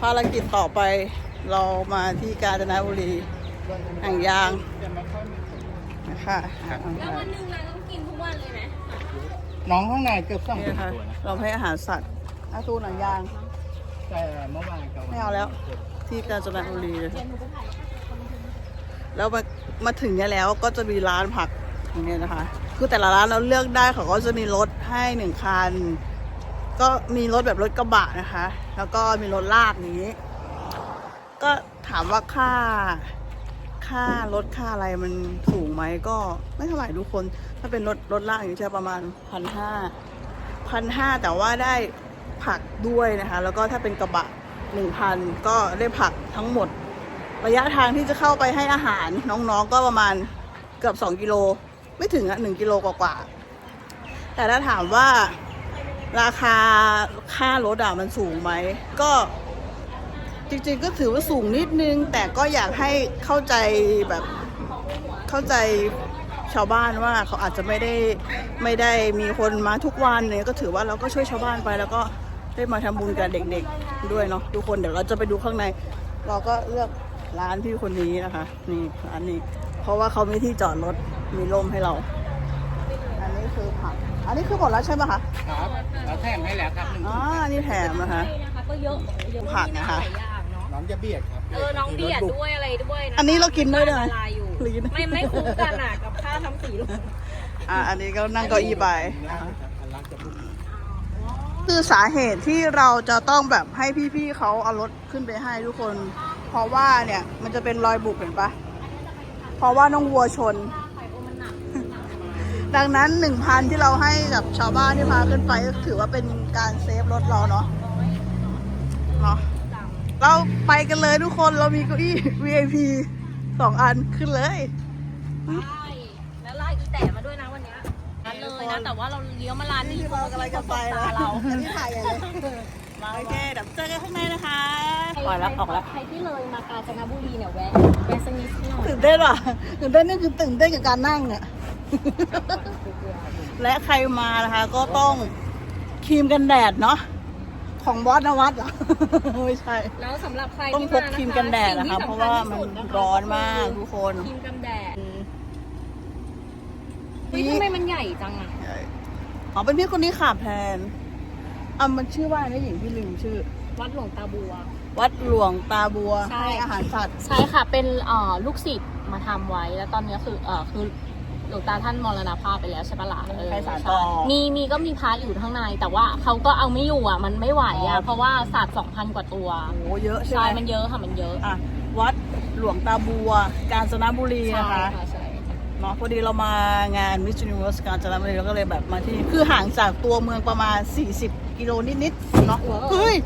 ภารกิจต่อไปเรามาที่กาญจนบุรีอ่างยางนะคะอ่างแล้วยางวันหนึ่งเราต้องกินทุกวันเลยไหมน้องข้างในเกือบสองนี่สิบนะคะตัวนะเราให้อาหารสัตว์อาตูนอ่างยาง แต่เมื่อวานกับไม่เอาแล้ว ที่กาญจนบุรีเลยแล้วมามาถึงเนี่ยแล้วก็จะมีร้านผักอย่างเงี้ยนะคะ คือแต่ละร้านเราเลือกได้เขาก็จะมีรถให้หนึ่งคัน ก็มีรถแบบรถกระบะนะคะ แล้วก็มีรถลากนี้ ก็ถามว่าค่า ค่ารถค่าอะไรมันสูงไหมก็ไม่เท่าไหร่ทุกคน ถ้าเป็นรถรถลากอย่างนี้จะประมาณพันห้าพันห้าแต่ว่าได้ผักด้วยนะคะ แล้วก็ถ้าเป็นกระบะหนึ่งพันก็ได้ผักทั้งหมด ระยะทางที่จะเข้าไปให้อาหารน้องๆก็ประมาณเกือบสองกิโล ไม่ถึงอะหนึ่งกิโลกว่าๆแต่ถ้าถามว่า ราคาค่ารถอะมันสูงไหม ก็จริงๆก็ถือว่าสูงนิดนึง แต่ก็อยากให้เข้าใจแบบเข้าใจชาวบ้านว่าเขาอาจจะไม่ได้ไม่ได้มีคนมาทุกวันเนี่ยก็ถือว่าเราก็ช่วยชาวบ้านไปแล้วก็ได้มาทำบุญกับเด็กๆด้วยเนาะทุกคนเดี๋ยวเราจะไปดูข้างใน เราก็เลือกร้านพี่คนนี้นะคะ นี่ร้านนี้ เพราะว่าเขามีที่จอดรถมีร่มให้เรา อันนี้คือผัก อันนี้คือหมดแล้วใช่ไหมคะ ครับเราแถมให้แล้วครับหนึ่งอ๋ออันนี่แถมนะคะ ใช่นะคะก็เยอะเยอะผักนะคะ หลายอย่างเนาะน้องจะเบียดครับเออน้องเบียดด้วยอะไรด้วยนะอันนี้เรากินด้วยได้ไหมละลายอยู่หรือกิน ไม่ไม่คุ้มกันอะกับค่าทำสีลูกอ่าอันนี้ก็นั่งเก้าอี้ไปนะครับอันรักจะบุกคือสาเหตุที่เราจะต้องแบบให้พี่ๆเขาเอารถขึ้นไปให้ทุกคน เพราะว่าเนี่ยมันจะเป็นรอยบุบเห็นปะเพราะว่าน้องวัวชน ดังนั้นหนึ่งพันที่เราให้กับชาวบ้านที่พาขึ้นไปก็ถือว่าเป็นการเซฟรถเราเนาะเนาะเราไปกันเลยทุกคนเรามีเก้าอี้ VIP สองอันขึ้นเลยใช่แล้วไล่อีแต่มาด้วยนะวันเนี้ยร้านเลยนะแต่ว่าเราเลี้ยวมาร้านนี้ที่เรากำลังจะไปตาแล้วเราอันนี้ถ่ายใหญ่เลยมาโอเคเดี๋ยวเจอกันข้างในนะคะปล่อยแล้วออกแล้วใครที่เลยมากาญจนบุรีเนี่ยแวะแวะสักนิดหน่อยตื่นเต้นว่ะตื่นเต้นนี่คือตื่นเต้นกับการนั่งเนี่ย และใครมานะคะ ก็ต้องครีมกันแดดเนาะของบอสนวัดเหรอไม่ใช่ แล้วสำหรับใครต้องที่พกมาครีมกันแดดนะคะสิ่งที่เพราะว่ามันสำคัญที่สุดะคะร้อนมากทุกคนครีมกันแดดเฮ้ยทำไมมันใหญ่จังอะอ๋อเป็นพี่คนนี้ขาแพนอะมันชื่อว่าอะไรนะหญิงพี่ลืมชื่อ วัดหลวงตาบัว วัดหลวงตาบัว ใช่ให้อาหารสัตว์ ใช่ค่ะ เป็นเอ่อลูกศิษย์มาทำไว้ แล้วตอนนี้คือเอ่อคือ หลวงตาท่านมรณภาพไปแล้วใช่ปะล่ะเออใครสานใช่ต่อ มีมีก็มีพระอยู่ข้างใน แต่ว่าเขาก็เอาไม่อยู่อะ มันไม่ไหวอ๋อะอเพราะว่าศาสตร์สองพันกว่าตัวโอ้โหเยอะใช่ใช่ไหมมันเยอะค่ะมันเยอะอะวัดหลวงตาบัว กาญจนบุรีใช่นะคะค่ะใช่เนาะพอดีเรามางาน Miss Universe กาญจนบุรีเราก็เลยแบบมาที่ คือห่างจากตัวเมืองประมาณ 40 กิโลนิดๆเนาะเฮ้ย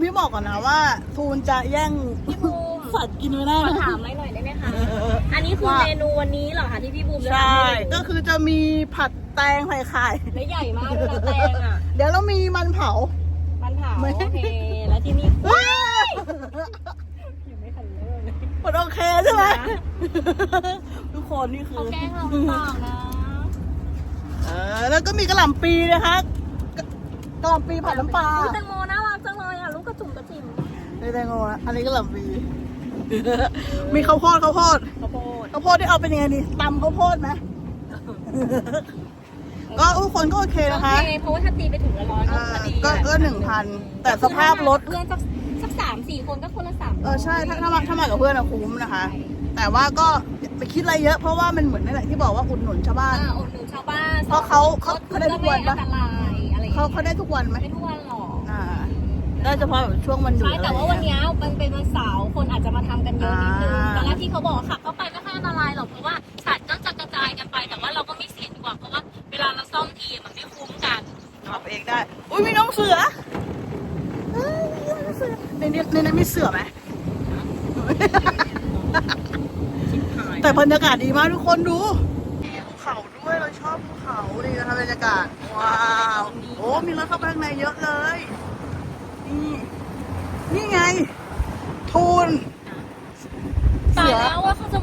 พี่บอกก่อนนะว่าทูนจะแย่งพี่บูม สัตว์กินไม่ได้ขอนะ ถามอะไรหน่อยได้ไหมคะเอออันนี้คือว่า เมนูวันนี้เหรอคะที่พี่บูมจะใช่ทำให้ดูก็คือจะมีผัดแตงไข่ไข่ และใหญ่มากเลยนะแตงอะ เดี๋ยวเรามีมันเผา มันเผาไม่ โอเค แล้วที่นี่ว้ายยังไม่ทันเริ่มเลยมันโอเคใช่ไหมนะทุกคนนี่คืเขาอแกล้งเราหรือเปล่านะเออแล้วก็มีกระหล่ำปีนะคะกระกระหล่ำปีผัดน้ำปลาอุ๊ยแตงโมน่ารักจังเลยอะลูกกระจุ่มกระจิ๋มไม่ได้งงนะอันนี้กระหล่ำปี มีข้าวโพดข้าวโพดข้าวโพดข้าวโพดที่เอาเป็นยังไงดีตำข้าวโพดไหมก็ทุกคนก็โอเคนะคะโอเคเพราะว่าถ้าตีไปถึงละร้อยก็อ่าพอดีก็ก็หนึ่งพันแต่สภาพรถ เพื่อนสักสักสามสี่คนก็คนละสามเออใช่ถ้าถ้ามาถ้ามากับเพื่อนอะคุ้มนะคะ แต่ว่าก็อย่าไปคิดอะไรเยอะ เพราะว่ามันเหมือนนั่นแหละที่บอกว่าอุดหนุนชาวบ้าน อ่าอุดหนุนชาวบ้านเพราะเขาเขาเขาได้ทุกวันปะไม่อันตรายอะไรอย่งเขางี้ยเขาได้ทุกวันไหม ไม่ทุกวันหรอก อ่าได้เฉพาะแบบช่วงวันหยุดใช่แต่ว่าวันอะไรอย่งเงี้ยเนี้ยมันเป็นวันเสาร์คนอาจจะมาทำกันเยอะนิดนึงอ่า ตอนแรกที่เขาบอกว่าขับเข้าไปไม่ค่อยอันตรายหรอกเพราะว่าสัตว์ก็จะกระจายกันไป แต่ว่าเราก็ไม่เสี่ยงดีกว่าเพราะว่าเวลาเราซ่อมทีมันไม่คุ้มกันขับเองได้ อุ้ยมีน้องเสือเอ้ยมีน้องเสือในนี้ในนั้นมีเสือไหม แต่บรรยากาศดีมากทุกคนดูภูเขาด้วยเราชอบภูเขาดีนะคะบรรยากาศ ว้าว โอ้มีรถเข้าไปข้างในเยอะเลย นี่นี่ไง ทูน ตายแล้วว่าเขาจะ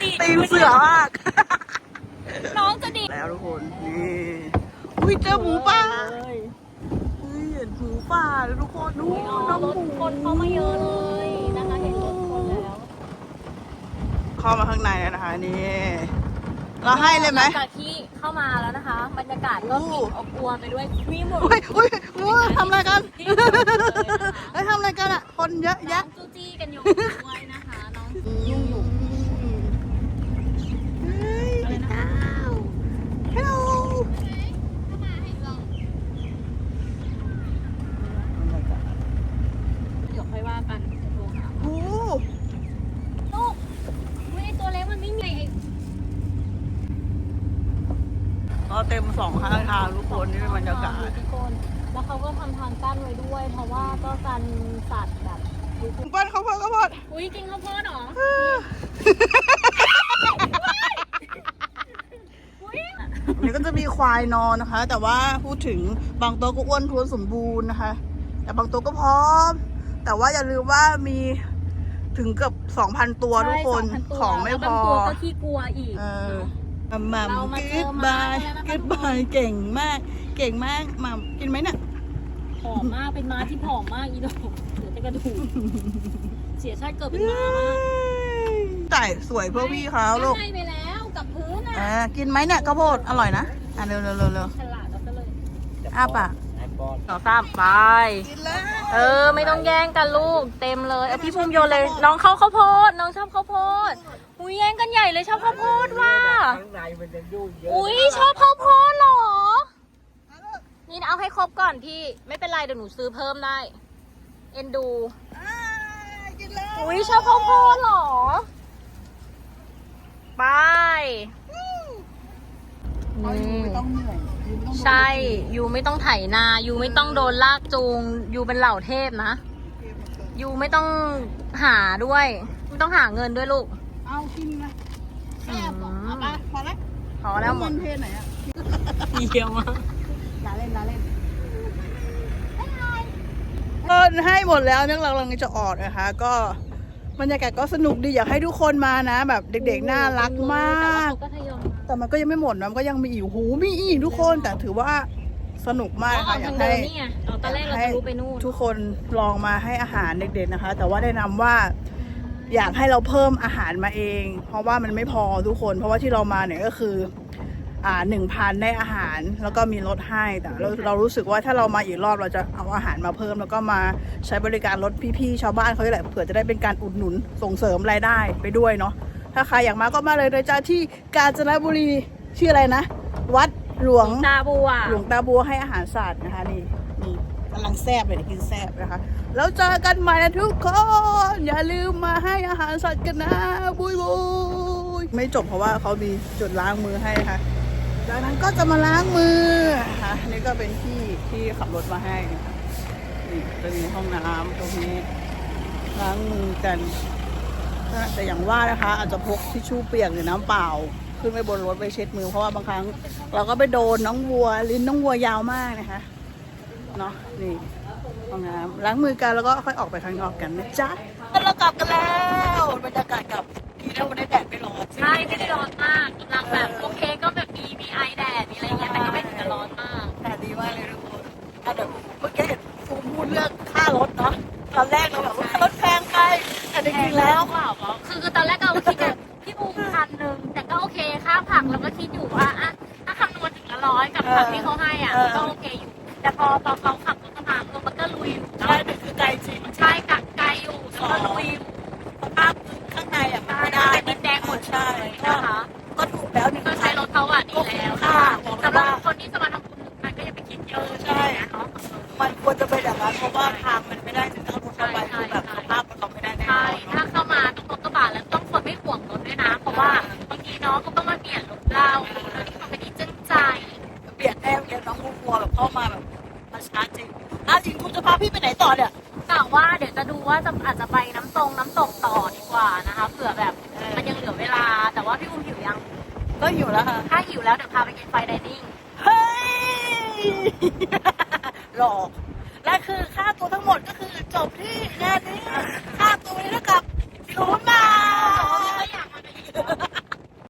ตีนเสือมาก น้องจะดีแล้วทุกคน นี่ อุ้ยเจอหมูป่าเลยอุ้หมูป่าเลยทุกคนนู้นน้องรถหมูคนเข้ามาเยอะเลยนะคะ เห็นรถคนแล้ว เข้ามาข้างในแล้วนะคะนี่ เราให้เลยไหมลังจากที่เข้ามาแล้วนะคะบรรยากาศก็โอ้กลิ่นอบอวลไปด้วยวิวอุ้ยอุ้ยอุ้ยทำอะไรกัน เฮ้ยทำอะไรกันอะ คนเยอะน้อแยะงจูจี้กันอยู่ด้วยนะคะน้องยุ่งอยู่ เฮ้ยฮัลโหล เดี๋ยวค่อยว่ากันโทรหา โอ้ ลูกอุ้ยไอ้ตัวเล็กมันไม่มีไอ้ ก็เต็มสองข้างทางทุกคนนี่เป็นบรรยากาศทุกคนแล้วเขาก็ทำทางกั้นไว้ด้วย เพราะว่าก็กันสัตว์แบบเปิ้ลเขาวโพดเขาวโพดอุ้ยกินข้าวโพดเหรออุ้ยอันนี้ก็จะมีควายนอนนะคะ แต่ว่าพูดถึงบางตัวก็อ้วนท้วนสมบูรณ์นะคะ แต่บางตัวก็พร้อม แต่ว่าอย่าลืมว่ามีถึงเกือบ2,000 ตัวทุกคนใช่2,000ตัวของไม่แล้วพบางอตัวก็ขี้กลัวอีก เออมัมมัมเรามาเจกิอดม้าบายแล้วนะคะกิ ดบายเก่งมาก เก่งมากมัมกินไหมเนี่ยผอมมากเป็นม้าที่ผอมมากอีดอกเดี๋ยวจะกระดูกเสียชาติเกิดเป็นม้ามากแต่สวยเพื่อพี่เขาลูกให้ไปแล้วกับพื้นอะอ่ากินไหมเนี่ยข้าวโพดอร่อยนะอะเร็วเร็วเร็วเร็วฉลาดเราซะเลยอ้าปากแอปบอลต่อสามไป กินแล้วเออ ไม่ต้องแย่งกันลูกเต็มเลย เอาพี่ภูมิโยนเลย น้องเข้าข้าวโพด น้องชอบข้าวโพด อุ้ยแย่งกันใหญ่เลยชอบข้าวโพดว่ะข้างในมันจะยุ่งเยอะอุ้ยชอบข้าวโพดเหรอ นี่เอาให้ครบก่อนพี่ ไม่เป็นไรเดี๋ยวหนูซื้อเพิ่มได้ เอ็นดูอ่ากินแล้วอุ้ยชอบข้าวโพดเหรอ ไปเอาอยู่ไม่ต้องเหนื่อยอยู่ไม่ต้องโดนใช่ ยูไม่ต้องไถนา ยูไม่ต้องโดนลากจูง ยูเป็นเหล่าเทพนะ ยูไม่ต้องหาด้วย ไม่ต้องหาเงินด้วยลูก เอากินนะแซ่บอะเอาไปพอแล้วพอแล้วหมดมันเพศไหนอะเยี่ยมมากลาเล่นลาเล่นก็ให้หมดแล้วเนื่องเรากำลังจะออกนะคะ ก็บรรยากาศก็สนุกดีอยากให้ทุกคนมานะ แบบเด็กๆน่ารักมาก แต่ว่าเขาก็ทยอยแต่มันก็ยังไม่หมดนะมันก็ยังมีอีกหูมีอีกทุกคนแต่ถือว่าสนุกมากอ๋อค่ะเอาอยาทากงเดิให้นนี่ไงเอาตอนแรกเราจะรู้ไปนู่นทุกคนลองมาให้อาหารเด็กๆนะคะ แต่ว่าแนะนำว่า อยากให้เราเพิ่มอาหารมาเอง เพราะว่ามันไม่พอทุกคน เพราะว่าที่เรามาเนี่ยก็คือ อ่าหนึ่งพันได้อาหารแล้วก็มีรถให้แต่เราเรารู้สึกว่าถ้าเรามาอีกรอบเราจะเอาอาหารมาเพิ่ม แล้วก็มาใช้บริการรถพี่ๆชาวบ้านเขาแหละเผื่อจะได้เป็นการอุดหนุนส่งเสริมรายได้ไปด้วยเนาะถ้าใครอยากมาก็มาเลยโดยจ้าที่กาญจนบุรีชื่ออะไรนะ วัดหลวงตาบัวหลวงตาบัวให้อาหารสัตว์นะคะนี่นี่ กำลังแซบเลยกินแซบนะคะ แล้วเจอกันใหม่นะทุกคน อย่าลืมมาให้อาหารสัตว์กันนะบุยบุยไม่จบเพราะว่าเขามีจุดล้างมือให้นะคะจากนั้นก็จะมาล้างมือนะคะนี่ก็เป็นที่ที่ขับรถมาให้นะคะนี่จะมีห้องน้ำตรงนี้ล้างมือกันแต่อย่างว่านะคะ อาจจะพกทิชชู่เปียกหรือน้ำเปล่า ขึ้นไปบนรถไปเช็ดมือเพราะว่าบางครั้ง เราก็ไปโดนน้องวัวลิ้นน้องวัวยาวมากนะคะ เนาะนี่ห้องน้ำล้างมือกันแล้วก็ค่อยออกไปข้างนอกกันนะจ๊ะเรากลับกันแล้วบรรยากาศกลับดีแล้ววันนี้แดดไม่ร้อนใช่ไม่ได้ร้อนมากกำลังแบบโอเคก็แบบมีมีไอแดดมีอะไรเงี้ยแต่ก็ไม่ถึงกับร้อนมากแดดดีมากเลยทุกคนอะเดี๋ยวเมื่อกี้เห็นฟูมพูดเรื่องค่ารถเนาะตอนแรกเราแบบว่าค่ารถแพงไปแต่จริงๆแล้วเปล่าคือคือตอนแรกเราก็คิดแบบพี่บูมพันหนึ่งแต่ก็โอเคค่าผักเราก็คิดอยู่ว่าอะถ้าคำนวณถึงละร้อยกับผักที่เขาให้อะมันก็โอเคอยู่ แต่พอพอเขาขับรถกระบะมันก็ลุยอยู่ใช่แต่คือใจจริง ใช่กักไกลอยู่แล้วก็ลุย ก็อยู่แล้วค่ะ ถ้าหิวแล้วเดี๋ยวพาไปกินไฟไดนิ่ง เฮ้ย หลอก